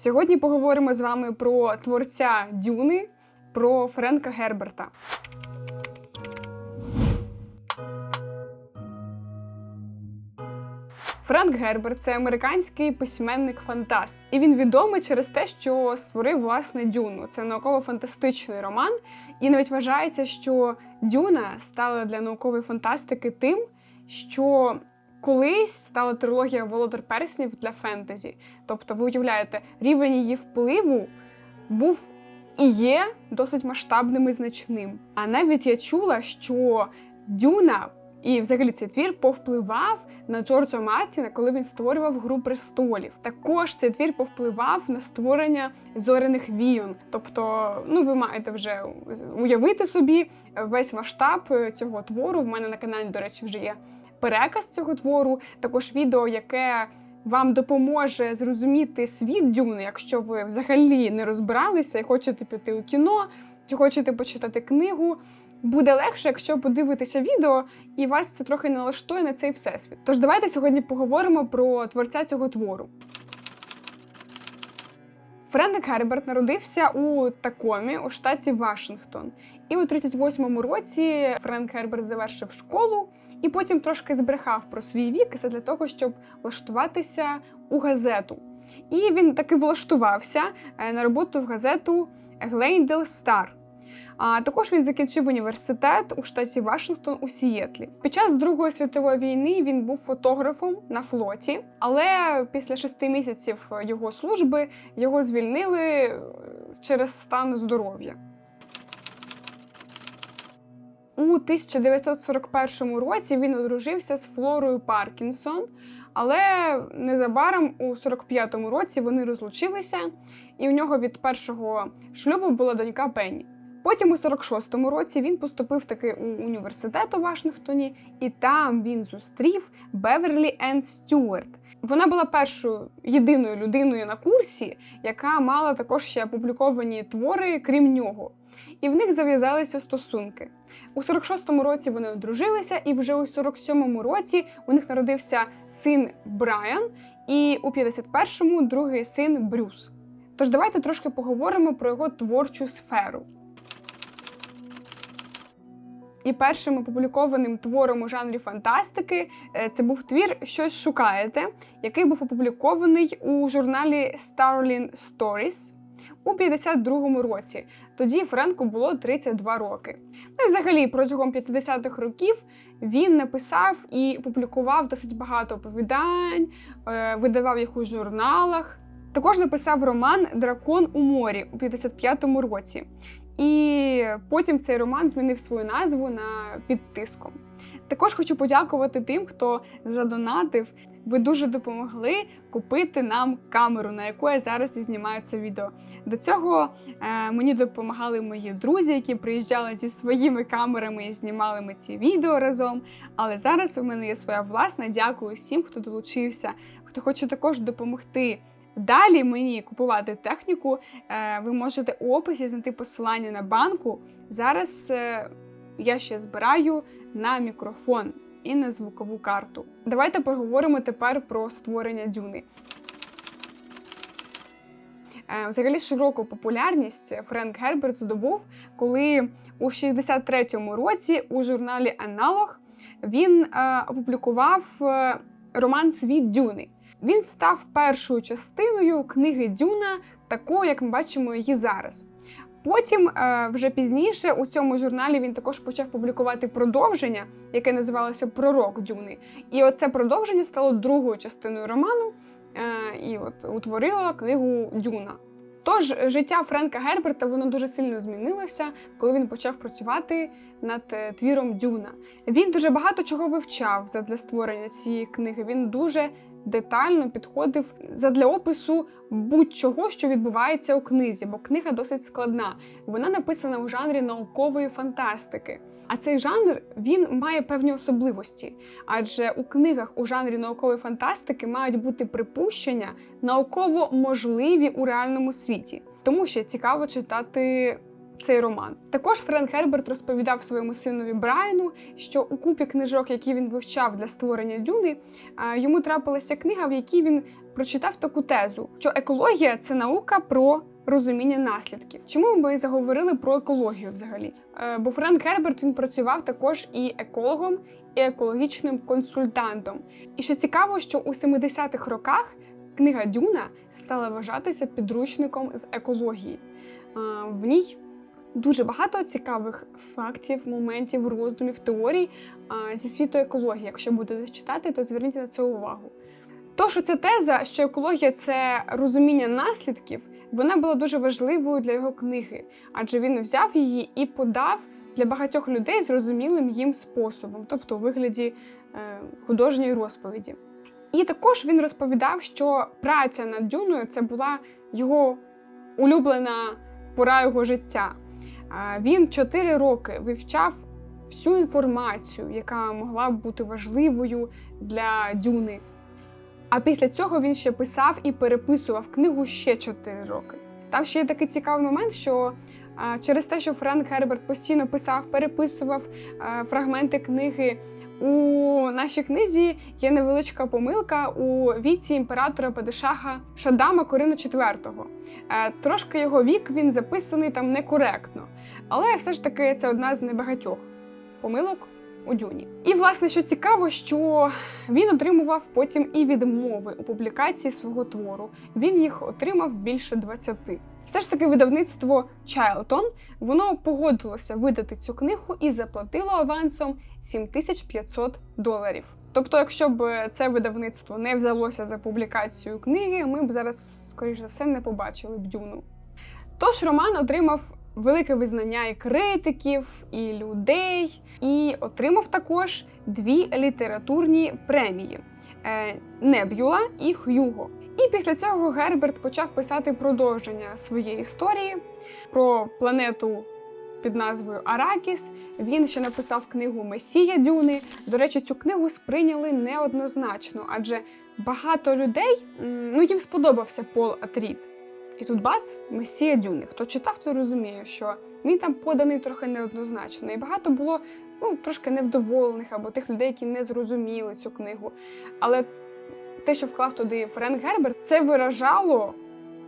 Сьогодні поговоримо з вами про творця Дюни, про Френка Герберта. Френк Герберт це американський письменник-фантаст, і він відомий через те, що створив власне Дюну. Це науково-фантастичний роман, і навіть вважається, що Дюна стала для наукової фантастики тим, що колись стала трилогія Володар Перснів для фентезі. Тобто, ви уявляєте, рівень її впливу був і є досить масштабним і значним. А навіть я чула, що Дюна і взагалі цей твір повпливав на Джорджа Мартіна, коли він створював Гру престолів. Також цей твір повпливав на створення зоряних війн. Тобто, ну ви маєте вже уявити собі весь масштаб цього твору. В мене на каналі, до речі, вже є переказ цього твору. Також відео, яке вам допоможе зрозуміти світ Дюни, якщо ви взагалі не розбиралися і хочете піти у кіно, чи хочете почитати книгу. Буде легше, якщо подивитися відео, і вас це трохи налаштує на цей всесвіт. Тож давайте сьогодні поговоримо про творця цього твору. Френк Герберт народився у Такомі у штаті Вашингтон. І у 38-му році Френк Герберт завершив школу і потім трошки збрехав про свій вік для того, щоб влаштуватися у газету. І він таки влаштувався е, на роботу в газету Глейндел Стар. А також він закінчив університет у штаті Вашингтон у Сієтлі. Під час Другої світової війни він був фотографом на флоті, але після шести місяців його служби його звільнили через стан здоров'я. У 1941 році він одружився з Флорою Паркінсон, але незабаром у 45-му році вони розлучилися, і у нього від першого шлюбу була донька Пенні. Потім у 46-му році він поступив таки у університет у Вашингтоні, і там він зустрів Беверлі Енн Стюарт. Вона була першою єдиною людиною на курсі, яка мала також ще опубліковані твори, крім нього. І в них зав'язалися стосунки. У 46-му році вони одружилися, і вже у 47-му році у них народився син Брайан, і у 51-му другий син Брюс. Тож давайте трошки поговоримо про його творчу сферу. І першим опублікованим твором у жанрі фантастики е, це був твір Щось шукаєте, який був опублікований у журналі Starlin Stories у 52-му році. Тоді Френку було 32 роки. Ну і взагалі протягом 50-х років він написав і публікував досить багато оповідань, е, видавав їх у журналах. Також написав роман Дракон у морі у 55-му році. І потім цей роман змінив свою назву на під тиском. Також хочу подякувати тим, хто задонатив. Ви дуже допомогли купити нам камеру, на яку я зараз і знімаю це відео. До цього е, мені допомагали мої друзі, які приїжджали зі своїми камерами і знімали ми ці відео разом. Але зараз у мене є своя власна. Дякую всім, хто долучився, хто хоче також допомогти. Далі мені купувати техніку, е, ви можете у описі знайти посилання на банку. Зараз е, я ще збираю на мікрофон і на звукову карту. Давайте поговоримо тепер про створення дюни. Е, взагалі широку популярність Френк Герберт здобув, коли у 63-му році у журналі Аналог він опублікував роман Світ Дюни. Він став першою частиною книги Дюна, такою, як ми бачимо її зараз. Потім, е, вже пізніше, у цьому журналі він також почав публікувати продовження, яке називалося Пророк Дюни. І оце продовження стало другою частиною роману е, і от утворило книгу Дюна. Тож життя Френка Герберта воно дуже сильно змінилося, коли він почав працювати над е, твіром Дюна. Він дуже багато чого вивчав для створення цієї книги. Він дуже детально підходив задля опису будь-чого, що відбувається у книзі, бо книга досить складна. Вона написана у жанрі наукової фантастики. А цей жанр він має певні особливості, адже у книгах у жанрі наукової фантастики мають бути припущення науково можливі у реальному світі. Тому що цікаво читати цей роман. Також Френк Герберт розповідав своєму синові Брайану, що у купі книжок, які він вивчав для створення Дюни, йому трапилася книга, в якій він прочитав таку тезу, що екологія це наука про розуміння наслідків. Чому ми і заговорили про екологію взагалі? Е, Бо Френк Герберт він працював також і екологом, і екологічним консультантом. І що цікаво, що у 70-х роках книга Дюна стала вважатися підручником з екології. Е, В ній дуже багато цікавих фактів, моментів, роздумів, теорій зі світу екології. Якщо будете читати, то зверніть на це увагу. То, що ця теза, що екологія це розуміння наслідків, вона була дуже важливою для його книги, адже він взяв її і подав для багатьох людей зрозумілим їм способом, тобто у вигляді е, художньої розповіді. І також він розповідав, що праця над Дюною це була його улюблена пора його життя. Він чотири роки вивчав всю інформацію, яка могла б бути важливою для Дюни. А після цього він ще писав і переписував книгу ще 4 роки. Там ще є такий цікавий момент, що через те, що Френк Герберт постійно писав, переписував фрагменти книги. У нашій книзі є невеличка помилка у віці імператора Падишаха Шадама Корина IV. Е, Трошки його вік він записаний там некоректно, але все ж таки це одна з небагатьох помилок у Дюні. І власне, що цікаво, що він отримував потім і відмови у публікації свого твору. Він їх отримав більше 20. Все ж таки, видавництво Чайлтон воно погодилося видати цю книгу і заплатило авансом 7500 доларів. Тобто, якщо б це видавництво не взялося за публікацію книги, ми б зараз, скоріш за все, не побачили б дюну. Тож Роман отримав велике визнання і критиків, і людей, і отримав також дві літературні премії е, Небюла і Х'юго. І після цього Герберт почав писати продовження своєї історії про планету під назвою Аракіс. Він ще написав книгу Месія Дюни. До речі, цю книгу сприйняли неоднозначно, адже багато людей ну їм сподобався Пол Атріт. І тут бац, Месія Дюни. Хто читав, той розуміє, що він там поданий трохи неоднозначно. І багато було ну, трошки невдоволених або тих людей, які не зрозуміли цю книгу. Але те, що вклав туди Френк Герберт, це виражало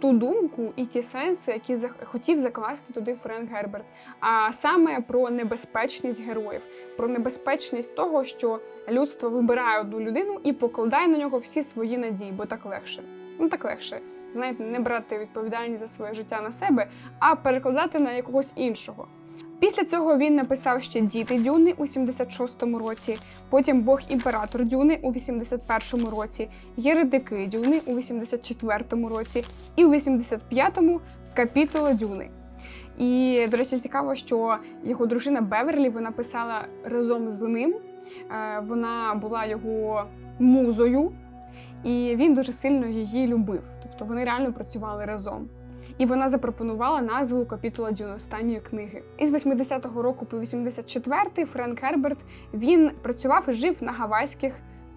ту думку і ті сенси, які хотів закласти туди Френк Герберт. А саме про небезпечність героїв, про небезпечність того, що людство вибирає одну людину і покладає на нього всі свої надії, бо так легше. Ну так легше. Знаєте, не брати відповідальність за своє життя на себе, а перекладати на якогось іншого. Після цього він написав ще Діти Дюни у 76-му році, потім Бог імператор Дюни у 81-му році, Єретики Дюни у 84-му році і у 85-му Капітула Дюни. І, до речі, цікаво, що його дружина Беверлі вона писала разом з ним. Е, Вона була його музою, і він дуже сильно її любив. Тобто вони реально працювали разом. І вона запропонувала назву капітула Дюн останньої книги. Із 80-го року по 84-й Френк Герберт він працював і жив на Гавайських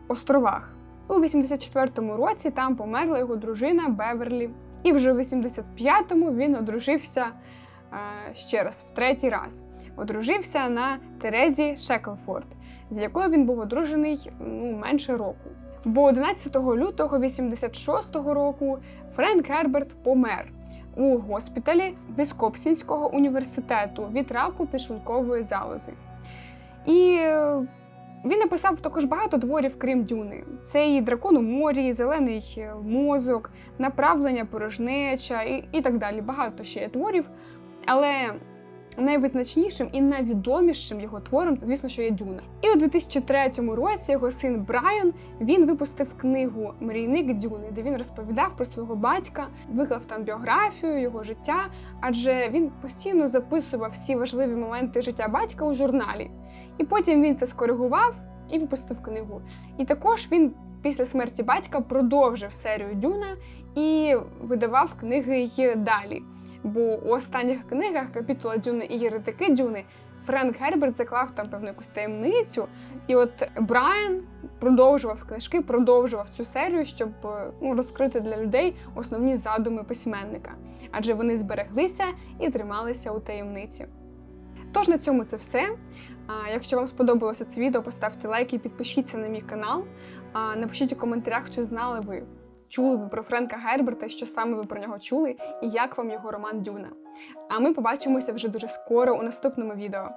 островах. У 84-му році там померла його дружина Беверлі. І вже в 85-му він одружився е, ще раз, в третій раз. Одружився на Терезі Шеклфорд, з якою він був одружений ну, менше року. Бо 11 лютого 86-го року Френк Герберт помер у госпіталі Віскопсінського університету від раку підшлункової залози. І е, він написав також багато творів, крім Дюни. Це і дракон у морі, зелений мозок, направлення порожнеча і, і так далі. Багато ще є творів. Але найвизначнішим і найвідомішим його твором, звісно, що є Дюна. І у 2003 році його син Брайан він випустив книгу Мрійник Дюни, де він розповідав про свого батька, виклав там біографію, його життя, адже він постійно записував всі важливі моменти життя батька у журналі. І потім він це скоригував і випустив книгу. І також він після смерті батька продовжив серію Дюна і видавав книги й далі. Бо у останніх книгах капітула Дюни і Єретики Дюни Френк Герберт заклав там певну якусь таємницю. І от Брайан продовжував книжки, продовжував цю серію, щоб е, ну, розкрити для людей основні задуми письменника, адже вони збереглися і трималися у таємниці. Тож на цьому це все. Якщо вам сподобалося це відео, поставте лайк і підпишіться на мій канал. Напишіть у коментарях, чи знали ви, чули ви про Френка Герберта, що саме ви про нього чули, і як вам його роман Дюна. А ми побачимося вже дуже скоро у наступному відео.